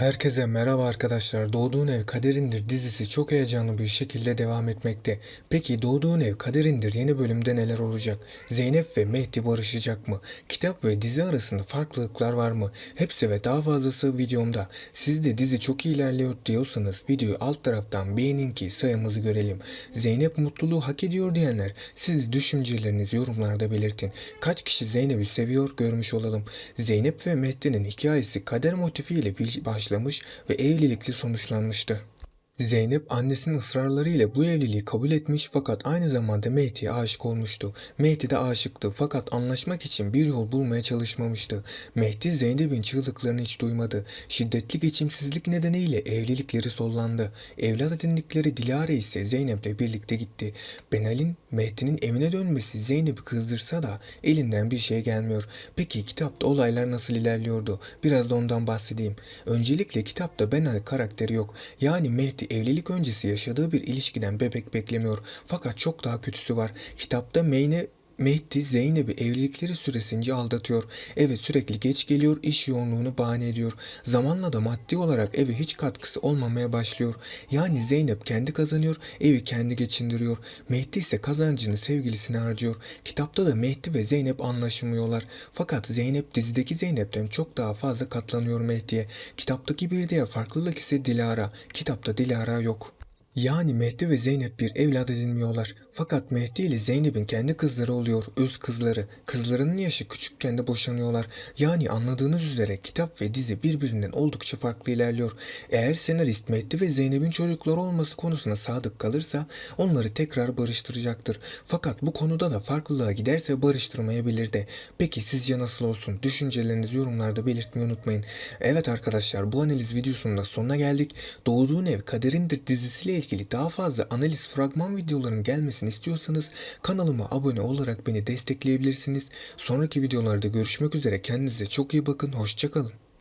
Herkese merhaba arkadaşlar. Doğduğun Ev Kaderindir dizisi çok heyecanlı bir şekilde devam etmekte. Peki Doğduğun Ev Kaderindir yeni bölümde neler olacak? Zeynep ve Mehdi barışacak mı? Kitap ve dizi arasında farklılıklar var mı? Hepsi ve daha fazlası videomda. Siz de dizi çok ilerliyor diyorsanız videoyu alt taraftan beğenin ki sayımızı görelim. Zeynep mutluluğu hak ediyor diyenler siz düşüncelerinizi yorumlarda belirtin. Kaç kişi Zeynep'i seviyor görmüş olalım. Zeynep ve Mehdi'nin hikayesi kader motifiyle bir- başlamış ve evlilikle sonuçlanmıştı. Zeynep annesinin ısrarlarıyla bu evliliği kabul etmiş fakat aynı zamanda Mehdi'ye aşık olmuştu. Mehdi de aşıktı fakat anlaşmak için bir yol bulmaya çalışmamıştı. Mehdi Zeynep'in çığlıklarını hiç duymadı. Şiddetli geçimsizlik nedeniyle evlilikleri sollandı. Evlat edindikleri Dilara ise Zeynep'le birlikte gitti. Benal'in Mehdi'nin evine dönmesi Zeynep'i kızdırsa da elinden bir şey gelmiyor. Peki kitapta olaylar nasıl ilerliyordu? Biraz da ondan bahsedeyim. Öncelikle kitapta Benal karakteri yok. Yani Mehdi evlilik öncesi yaşadığı bir ilişkiden bebek beklemiyor. Fakat çok daha kötüsü var. Kitapta Meyne Mehdi Zeynep'i evlilikleri süresince aldatıyor. Eve sürekli geç geliyor, iş yoğunluğunu bahane ediyor. Zamanla da maddi olarak eve hiç katkısı olmamaya başlıyor. Yani Zeynep kendi kazanıyor, evi kendi geçindiriyor. Mehdi ise kazancını sevgilisine harcıyor. Kitapta da Mehdi ve Zeynep anlaşmıyorlar. Fakat Zeynep dizideki Zeynep'ten çok daha fazla katlanıyor Mehdi'ye. Kitaptaki bir diğer farklılık ise Dilara. Kitapta Dilara yok. Yani Mehdi ve Zeynep bir evlat edinmiyorlar. Fakat Mehdi ile Zeynep'in kendi kızları oluyor, öz kızları. Kızlarının yaşı küçükken de boşanıyorlar. Yani anladığınız üzere kitap ve dizi birbirinden oldukça farklı ilerliyor. Eğer senarist Mehdi ve Zeynep'in çocukları olması konusuna sadık kalırsa onları tekrar barıştıracaktır. Fakat bu konuda da farklılığa giderse barıştırmayabilir de. Peki sizce nasıl olsun? Düşüncelerinizi yorumlarda belirtmeyi unutmayın. Evet arkadaşlar bu analiz videosunun da sonuna geldik. Doğduğun Ev Kaderindir dizisiyle ilgili daha fazla analiz fragman videolarının gelmesini istiyorsanız kanalıma abone olarak beni destekleyebilirsiniz. Sonraki videolarda görüşmek üzere kendinize çok iyi bakın. Hoşçakalın.